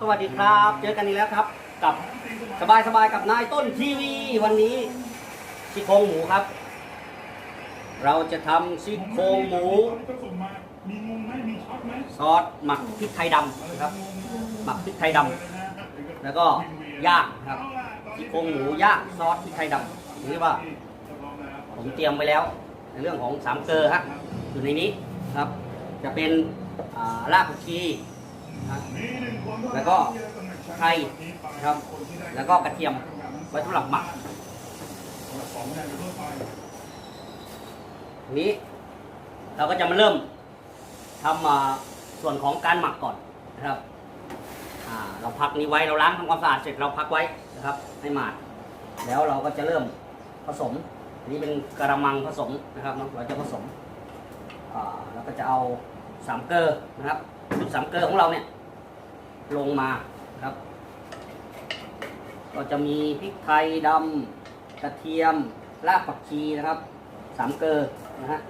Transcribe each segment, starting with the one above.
สวัสดีครับ เจอกันอีกแล้วครับ กับสบายสบายกับนายต้นทีวีวันนี้ซี่โครงหมูครับ เราจะทำซี่โครงหมูซอสหมักพริกไทยดำนะครับ หมักพริกไทยดำแล้วก็ย่างครับซี่โครงหมูย่างซอสพริกไทยดำนี้ว่า ผมเตรียมไปแล้ว ในเรื่องของสามเกลอฮะอยู่ในนี้ครับ จะเป็นอ่ารากผักชี แล้วก็ไข่นะครับ แล้วก็กระเทียมไว้สำหรับหมักนี้เราก็จะมาเริ่มทำส่วนของการหมักก่อนนะครับเราพักนี้ไว้เราล้างทำความสะอาดเสร็จเราพักไว้นะครับให้หมาด แล้วเราก็จะเริ่มผสมนี้เป็นกระมังผสมนะครับเราจะผสมอ่าเราก็จะเอาสามเกลอนะครับ ชุดสามเกลอของเราเนี่ย ลงมาครับ ก็จะมีพริกไทยดำกระเทียมรากผักชีนะครับสามเกลอนะฮะ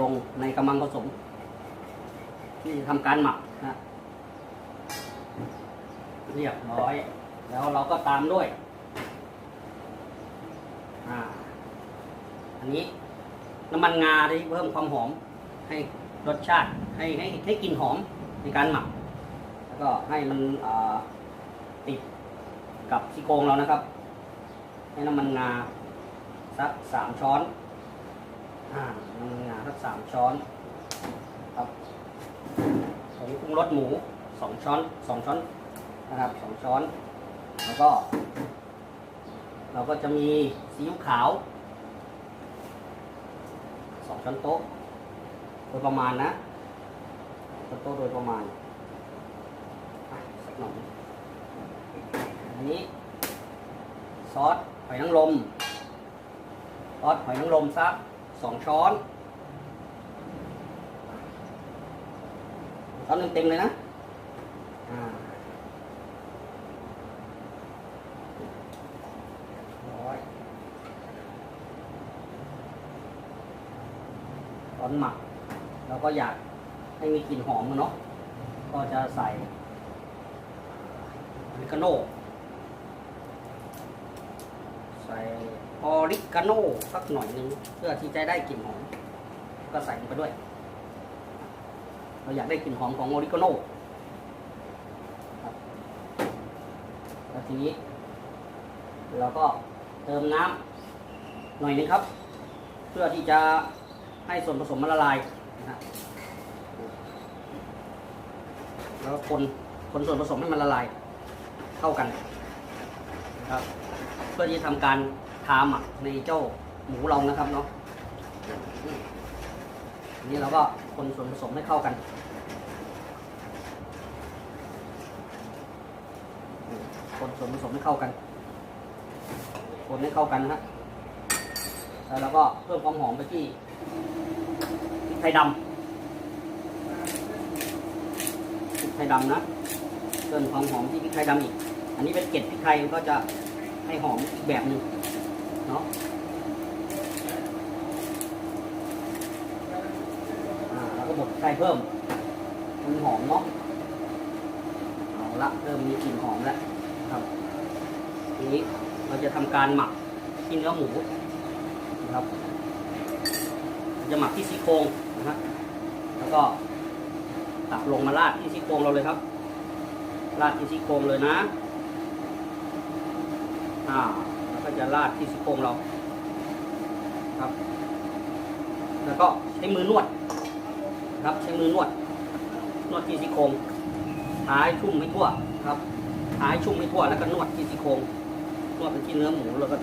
ลงในกระมังผสม ที่ทำการหมักนะฮะเรียบร้อย แล้วเราก็ตามด้วยอ่าอันนี้น้ำมันงาที่เพิ่มความหอมให้รสชาติให้ให้ให้กลิ่นหอม ในการหมัก แล้วก็ให้มันติดกับซี่โครงเรานะครับ ให้น้ำมันงาสักสามช้อนอ่าน้ำมันงาสักสามช้อนครับผงปรุงรสหมูสองช้อนสองช้อนนะครับสองช้อน แล้วก็ เราก็จะมีซีอิ๊วขาวสองช้อนโต๊ะโดยประมาณนะ โต๊ะโดยประมาณสักหน่อยอันนี้ ซอสหอยนางรมซอสหอยนางรมสักสองช้อนช้อนหนึ่งเต็มเลยนะร้อยตอนหมักเราก็อยาก ให้มีกลิ่นหอมเนาะก็จะใส่ออริกาโน่ใส่ออริกาโน่สักหน่อยหนึงเพื่อที่จะได้กลิ่นหอม ก็ใส่ลงไปด้วย เราอยากได้กลิ่นหอมของออริกาโน่แล้วทีนี้ เราก็เติมน้ำหน่อยนึงครับ เพื่อที่จะให้ส่วนผสมมันละลายนะฮะ แล้วก็คนคนส่วนผสมให้มันละลายเข้ากันนะครับ เพื่อที่จะทำการทาหมักในเจ้าหมูเรานะครับเนาะอันนี้เราก็คนส่วนผสมให้เข้ากันคนส่วนผสมให้เข้ากัน คนให้เข้ากันนะฮะแล้วเราก็เพิ่มความหอมไปที่พริกไทยดำ พริกไท ยดำนะเพิ่มความหอมที่พริกไทยดำอีก อันนี้เป็นเกล็ดพริกไทยมันก็จะให้หอมอีกแบบหนึ่งเนาะแล้วก็บดพริกไทยเพิ่มมันหอมเนาะเอาละเริ่มมีกลิ่นหอมแล้วครับทีนี้เราจะทำการหมักที่เนื้อหมูนะครับ จะหมักที่ซี่โครงนะฮะแล้วก็ ตักลงมาราดที่ซี่โครงเราเลยครับ ราดที่ซี่โครงเลยนะอ่าแล้วก็จะราดที่ซี่โครงเรา ครับ แล้วก็ใช้มือนวด ครับใช้มือนวด นวดที่ซี่โครงท้ายชุ่มให้ทั่วครับ ท้ายชุ่มให้ทั่วแล้วก็นวดที่ซี่โครงนวดไปที่เนื้อหมูแล้วก็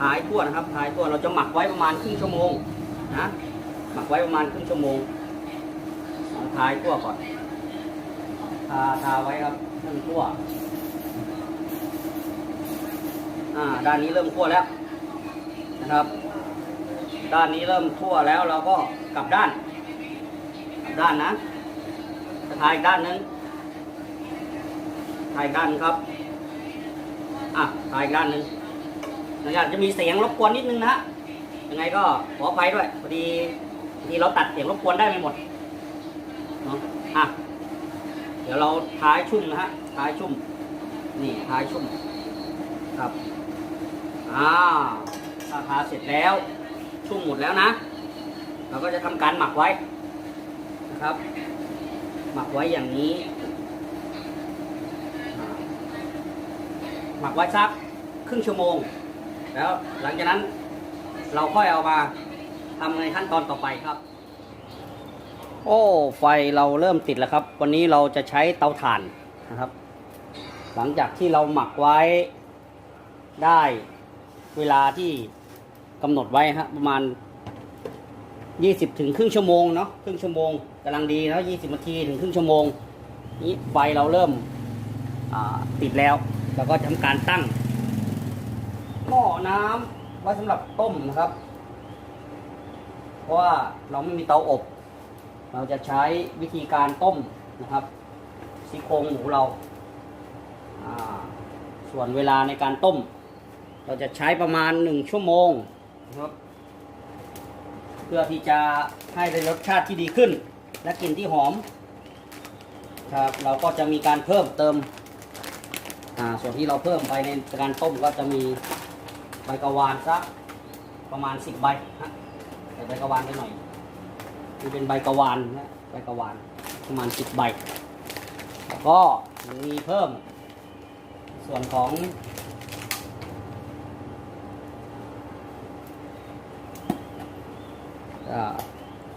ท้ายทั่วนะครับ ท้ายทั่วเราจะหมักไว้ประมาณครึ่งชั่วโมงนะหมักไว้ประมาณครึ่งชั่วโมงเอาท้ายทั่วก่อนาทาไว้ครับเริ่มทั่วอ่าด้านนี้เริ่มทั่วแล้วนะครับ ด้านนี้เริ่มทั่วแล้วเราก็กลับด้านกลับด้านนะจะทาอีกด้านนึงทาอีกด้านครับอะทาอีกด้านนึงนะครับจะมีเสียงรบกวนนิดนึงนะฮะยังไงก็ขออภัยด้วยพอดีบางทีเราตัดเสียงรบกวนได้ไม่หมดเนาะอะ ดี๋ยวเราท้ายชุ่มนะฮะท้ายชุ่ม นี่ท้ายชุ่มครับอ่าถ้าทาเสร็จแล้ว ชุ่มหมดแล้วนะ เราก็จะทำการหมักไว้นะครับ หมักไว้อย่างนี้ หมักไว้สักครึ่งชั่วโมง แล้วหลังจากนั้นเราค่อยเอามาทำในขั้นตอนต่อไปครับ โอ้ไฟเราเริ่มติดแล้วครับ วันนี้เราจะใช้เตาถ่านนะครับ หลังจากที่เราหมักไว้ได้เวลาที่กำหนดไว้ฮะประมาณ 20ถึงครึ่งชั่วโมงเนาะครึ่งชั่วโมงกำลังดีแล้ว20นาทีถึงครึ่งชั่วโมงนี้ไฟเราเริ่มติดแล้วเราก็ทำการตั้งหม้อน้ำไว้สำหรับต้มนะครับ เพราะว่าเราไม่มีเตาอบ เราจะใช้วิธีการต้มนะครับซี่โครงหมูเราาส่วนเวลาในการต้ม เราจะใช้ประมาณหนึ่งชั่วโมงนะครับ เพื่อที่จะให้ได้รสชาติที่ดีขึ้น และกลิ่นที่หอมครับเราก็จะมีการเพิ่มเติมส่วนที่เราเพิ่มไปในการต้มก็จะมีใบกระวานสักประมาณ 10 ใบฮะใส่ใบกระวานไปหน่อย นี่เป็นใบกระวานนะใบกระวานประมาณ10ใบ แล้วก็มีเพิ่ม ส่วนของ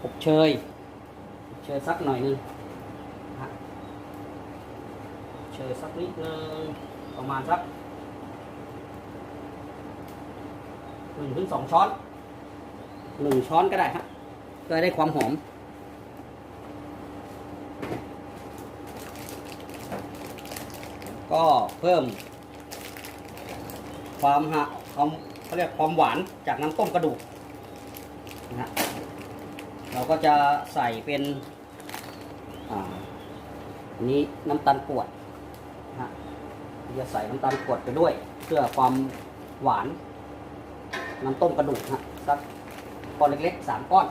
อบเชยอบเชยสักหน่อยนึงเชยสักนิดนึงประมาณสักหนึ่งถึงสองช้อนหนึ่งช้อนก็ได้ครับ เพื่อได้ความหอม ก็เพิ่ม ความหะความเขาเรียกความหวานจากน้ำต้มกระดูกนะฮะเราก็จะใส่เป็นอ่าอันนี้น้ำตาลกวดนะฮะจะใส่น้ำตาลกวดไปด้วย เพื่อความหวาน น้ำต้มกระดูกฮะสักก้อนเล็กๆสามก้อน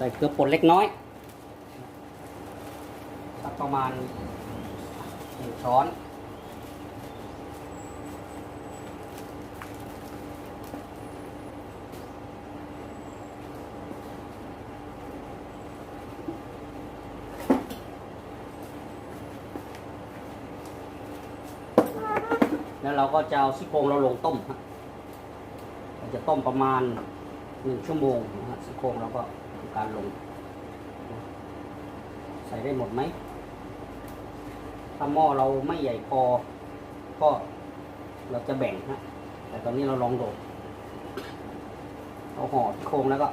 ใส่เกลือป่นเล็กน้อยสักประมาณหนึ่งช้อน แล้วเราก็จะเอาซี่โครงเราลงต้มครับจะต้มประมาณหนึ่งชั่วโมงนะฮะซี่โครงเราก็ การลง ใส่ได้หมดไหม ถ้าหม้อเราไม่ใหญ่พอ ก็เราจะแบ่งฮะแต่ตอนนี้เราลองโดดเอาห่อที่โครงแล้วก็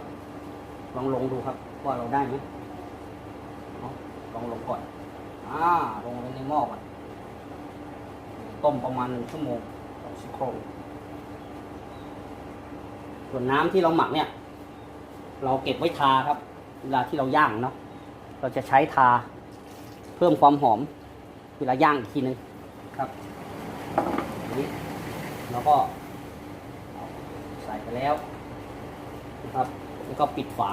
ลองลงดูครับ ว่าเราได้ไหมเอลองลงก่อน อ่าลงในหม้อก่อน ต้มประมาณหนึ่งชั่วโมงต่อซี่โครงส่วนน้ำที่เราหมักเนี่ย เราเก็บไว้ทาครับ เวลาที่เราย่างเนาะเราจะใช้ทาเพิ่มความหอม เวลาย่างอีกทีนึงครับนี้เราก็ใส่ไปแล้วนะครับแล้วก็ปิดฝา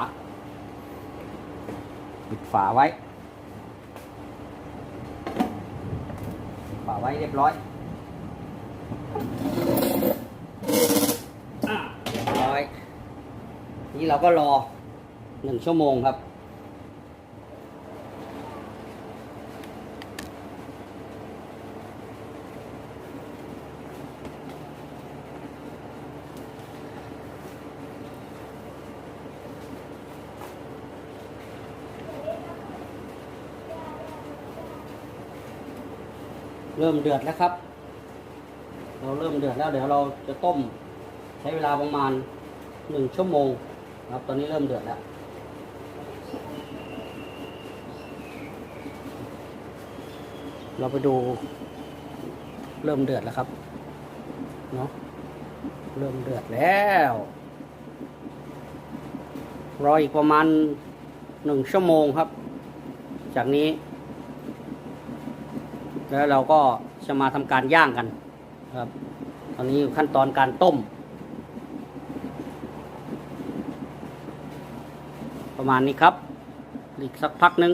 ปิดฝาไว้ฝาไว้เรียบร้อยอะเรียบร้อย นี่เราก็รอหนึ่งชั่วโมงครับ เริ่มเดือดแล้วครับ เราเริ่มเดือดแล้วเดี๋ยวเราจะต้มใช้เวลาประมาณหนึ่งชั่วโมง ครับ ตอนนี้เริ่มเดือดแล้ว เราไปดูเริ่มเดือดแล้วครับ เนาะเริ่มเดือดแล้ว รออีกประมาณหนึ่งชั่วโมงครับ จากนี้ แล้วเราก็จะมาทำการย่างกันครับ ตอนนี้อยู่ขั้นตอนการต้ม ประ มาณนี้ครับ อีกสักพักหนึ่ง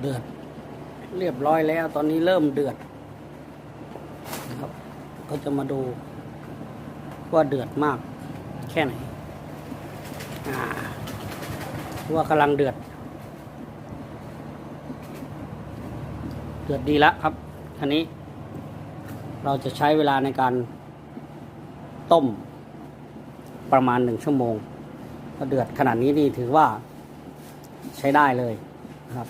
เดือด เรียบร้อยแล้ว ตอนนี้เริ่มเดือดนะครับ ก็จะมาดูว่าเดือดมากแค่ไหนว่ากำลังเดือด เดือดดีแล้วครับทีนี้ เราจะใช้เวลาในการต้ม ประมาณหนึ่งชั่วโมงถ้าเดือดขนาดนี้นี่ถือว่าใช้ได้เลยนะครับ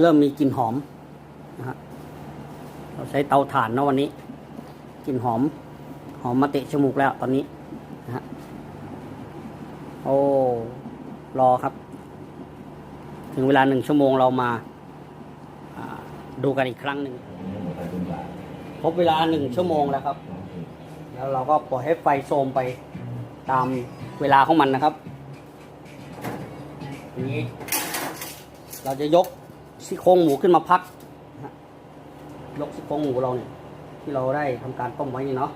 เริ่มมีกลิ่นหอมนะฮะเราใช้เตาถ่านเนาะวันนี้กลิ่นหอม หอมมาเตะจมูกแล้วตอนนี้นะฮะโอ้รอครับ ถึงเวลาหนึ่งชั่วโมงเรามาดูกันอีกครั้งหนึ่งครบเวลาหนึ่งชั่วโมงแล้วครับ แล้วเราก็ปล่อยให้ไฟโซมไปตามเวลาของมันนะครับทีนี้ เราจะยกซี่โครงหมูขึ้นมาพักยกซี่โครงหมูเราเนี่ย ที่เราได้ทำการต้มไว้นี่เนาะ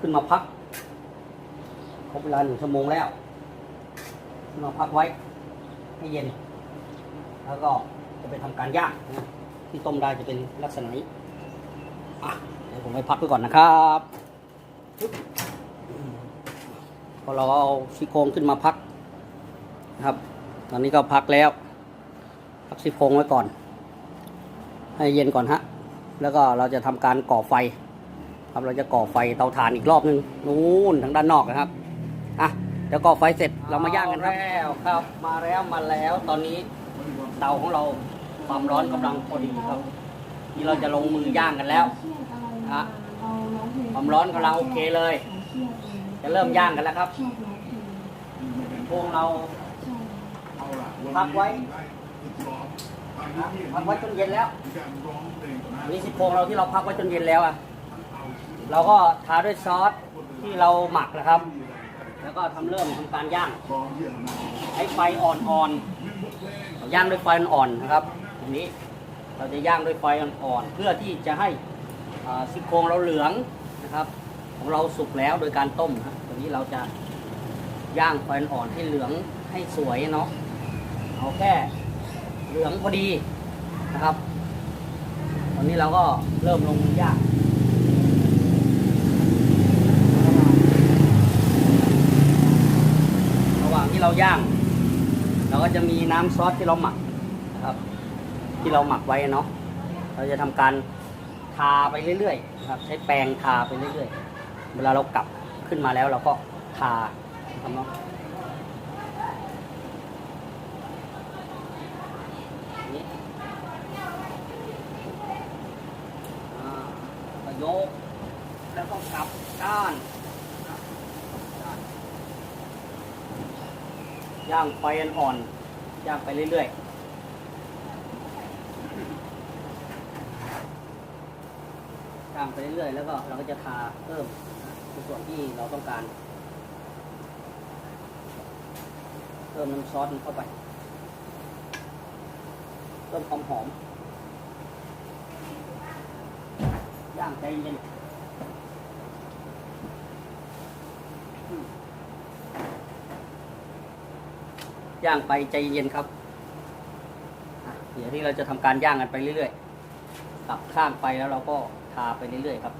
ขึ้นมาพักครบเวลาหนึ่งชั่วโมงแล้วขึ้นมาพักไว้ให้เย็น แล้วก็จะไปทำการย่างนะที่ต้มได้จะเป็นลักษณะนี้อะ ดี๋ยวผมไปพักไว้ก่อนนะครับพอเราเอาซี่โครงขึ้นมาพักนะครับ ตอนนี้ก็พักแล้ว พักซี่โครงไว้ก่อน ให้เย็นก่อนฮะ แล้วก็เราจะทำการก่อไฟ ครับเราจะก่อไฟเตาถ่านอีกรอบนึงนู่นทางด้านนอกนะครับอะเดี๋ยวก่อไฟเสร็จเรามาย่างกันครับแล้วครับมาแล้วมาแล้วตอนนี้เตาของเราความร้อนกำลังพอดีครับ นี่เราจะลงมือย่างกันแล้วะความร้อนกำลังโอเคเลย จะเริ่มย่างกันแล้วครับพวกเราพักไว้พักไว้จนเย็นแล้วอันนี้สิโครงเราที่เราพักไว้จนเย็นแล้วอะ เราก็ทาด้วยซอสที่เราหมักนะครับ แล้วก็ทำเริ่มทำการย่างใช้ไฟอ่อนๆย่างด้วยไฟอ่อนๆนะครับตรงนี้เราจะย่างด้วยไฟอ่อนๆเพื่อที่จะให้ ซี่โครงเราเหลืองนะครับ ของเราสุกแล้วโดยการต้มครับตัวนี้เราจะย่างไฟอ่อนให้เหลืองให้สวยเนาะเอาแค่เหลืองพอดีนะครับตอนนี้เราก็เริ่มลงมือย่างระหว่างที่เราย่าง เราก็จะมีน้ำซอสที่เราหมักนะครับ ที่เราหมักไว้เนาะเราจะทำการ ทาไปเรื่อยๆนะครับใช้แปรงทาไปเรื่อยๆ เวลาเรากลับขึ้นมาแล้วเราก็ทาครับเนาะยกแล้วก็กลับด้านย่างไฟอ่อนๆย่างไปเรื่อยๆย่าง ไปเรื่อยๆ แล้วก็เราก็จะทาเพิ่มในส่วนที่เราต้องการ เพิ่มน้ำซอสเข้าไป เพิ่มความหอมย่างใจเย็นย่างไปใจเย็นครับ เดี๋ยวที่เราจะทำการย่างกันไปเรื่อยๆกลับข้างไปแล้วเราก็าไปเรื่อยๆครับ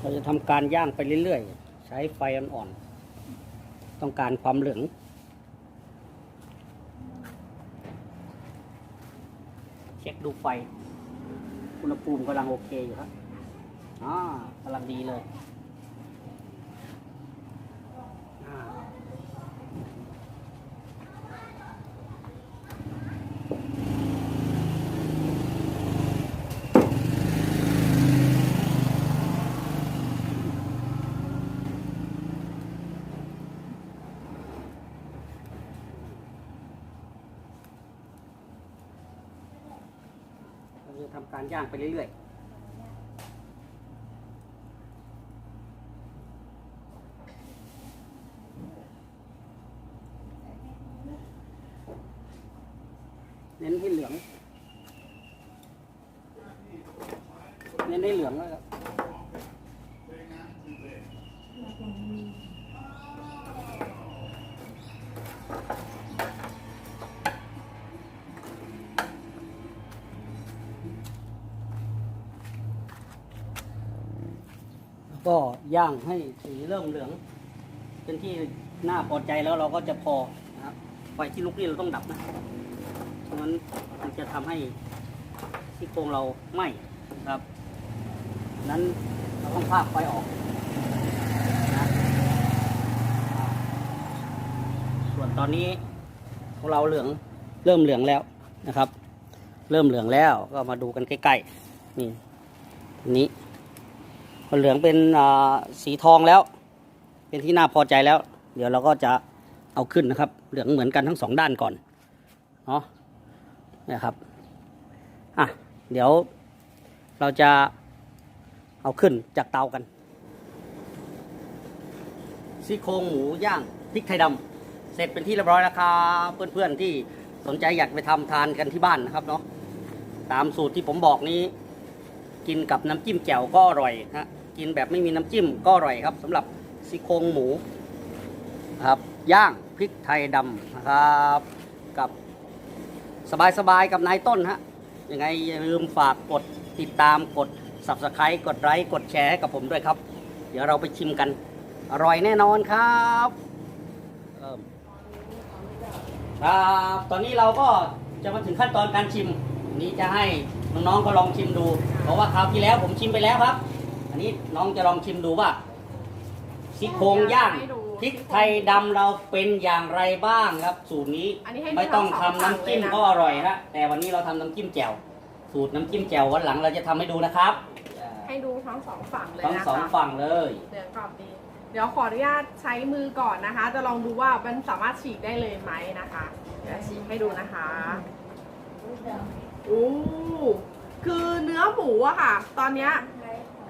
เราจะทำการย่างไปเรื่อยๆ ใช้ไฟอ่อนๆ ต้องการความเหลืองเช็คดูไฟ อุณหภูมิกำลังโอเคอยู่ครับอ่ากำลังดีเลย ทำจะทำการย่างไปเรื่อยๆ เน้นให้เหลือง เน้นได้เหลืองแล้วครับแล้วก็ ย่างให้สีเริ่มเหลือง เป็นที่น่าพอใจแล้วเราก็จะพอนะครับไฟที่ลุกนี่เราต้องดับนะเพราะงั้นมันจะทำให้ที่โครงเราไหม้นะครับ นั้นเราต้องพากไฟออกนะส่วนตอนนี้ของเราเหลืองเริ่มเหลืองแล้วนะครับ เริ่มเหลืองแล้วก็มาดูกันใกล้ๆนี่นี้ เหลืองเป็นสีทองแล้ว เป็นที่น่าพอใจแล้ว เดี๋ยวเราก็จะเอาขึ้นนะครับ เหลืองเหมือนกันทั้งสองด้านก่อนเนาะนะครับอะเดี๋ยวเราจะเอาขึ้นจากเตากันซี่โครงหมูย่างพริกไทยดำเสร็จเป็นที่เรียบร้อยแล้วครับเพื่อนๆที่สนใจอยากไปทำทานกันที่บ้านนะครับเนาะตามสูตรที่ผมบอกนี้ กินกับน้ำจิ้มแจ่วก็อร่อยฮะ กินแบบไม่มีน้ำจิ้มก็อร่อยครับสำหรับซี่โครงหมูครับย่างพริกไทยดำนะครับกับสบายๆกับนายต้นฮะยังไงอย่าลืมฝากกดติดตามกด subscribe กดไลค์กดแชร์ให้กับผมด้วยครับ เดี๋ยวเราไปชิมกัน อร่อยแน่นอนครับเริ่มครับตอนนี้เราก็จะมาถึงขั้นตอนการชิม นี้จะให้น้องๆก็ลองชิมดู เพราะว่าคราวที่แล้วผมชิมไปแล้วครับ นนี้น้องจะลองชิมดูว่าซี่โครงย่างพริกไทยดำเราเป็นอย่างไรบ้างครับ สูตรนี้อันนี้ให้ดูไม่ต้องทั้งสองทำน้ำจิ้มฝั่งเลยนะก็อร่อยฮะแต่วันนี้เราทำน้ำจิ้มแจ่วสูตรน้ำจิ้มแจ่ววันหลังเราจะทำให้ดูนะครับให้ดูทั้งสองฝั่งเลยทั้งนะคะสองฝั่งเลย เดี๋ยวกรอบดี เดี๋ยวขออนุญาตใช้มือก่อนนะคะ จะลองดูว่ามันสามารถฉีกได้เลยไหมนะคะเดี๋ยวฉีกให้ดูนะคะโอ้คือเนื้อหมูอะค่ะ ตอนเนี้ย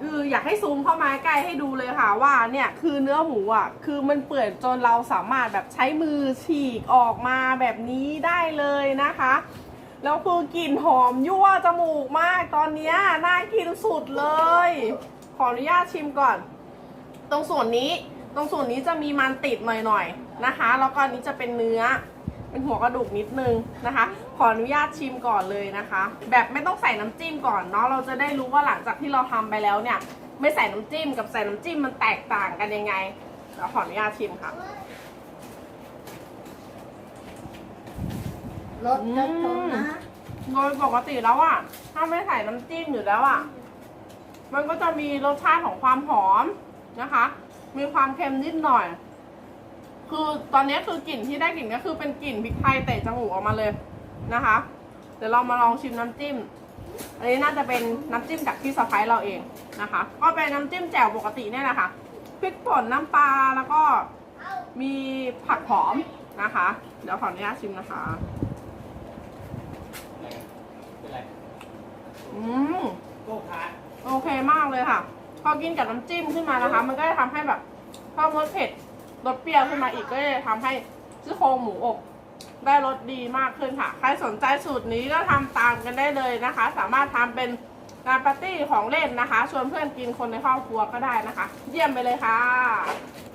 คืออยากให้ซูมเข้ามาใกล้ให้ดูเลยค่ะว่าเนี่ยคือเนื้อหมูอะคือมันเปื่อยจนเราสามารถแบบใช้มือฉีกออกมาแบบนี้ได้เลยนะคะแล้วคือกลิ่นหอมยั่วจมูกมากตอนเนี้ยน่ากินสุดเลย ขออนุญาตชิมก่อน ตรงส่วนนี้ตรงส่วนนี้จะมีมันติดหน่อยๆนะคะ แล้วก็นนี้จะเป็นเนื้อ เป็นหัวกระดูกนิดนึงนะคะ ขออนุญาตชิมก่อนเลยนะคะ แบบไม่ต้องใส่น้ำจิ้มก่อนเนาะเราจะได้รู้ว่าหลังจากที่เราทำไปแล้วเนี่ย ไม่ใส่น้ำจิ้มกับใส่น้ำจิ้มมันแตกต่างกันยังไงเดี๋ยวขออนุญาตชิมค่ะรถจะชนนะโดยปกติแล้วอะถ้าไม่ใส่น้ำจิ้มอยู่แล้วอะมันก็จะมีรสชาติของความหอมนะคะ มีความเค็มนิดหน่อย คือตอนนี้คือกลิ่นที่ได้กลิ่นก็คือเป็นกลิ่นพริกไทยเตะจมูกออกมาเลยนะคะ เดี๋ยวเรามาลองชิมน้ำจิ้ม อันนี้น่าจะเป็นน้ำจิ้มจากพี่สะพ้ายเราเองนะคะ ก็เป็นน้ำจิ้มแจ่วปกติเนี่ยแหละค่ะพริกป่นน้ำปลาแล้วก็มีผักหอมนะคะ เดี๋ยวขออนุญาตชิมนะคะอืมโอเคมากเลยค่ะ พอกินกับน้ำจิ้มขึ้นมานะคะ มันก็จะทำให้แบบเพิ่มรสเผ็ด รสเปรี้ยวขึ้นมาอีกก็จะทำให้ซี่โครงหมูอบได้รสดีมากขึ้นค่ะ ใครสนใจสูตรนี้ก็ทำตามกันได้เลยนะคะ สามารถทำเป็นงานปาร์ตี้ของเล่นนะคะ ชวนเพื่อนกินคนในครอบครัวก็ได้นะคะ เยี่ยมไปเลยค่ะ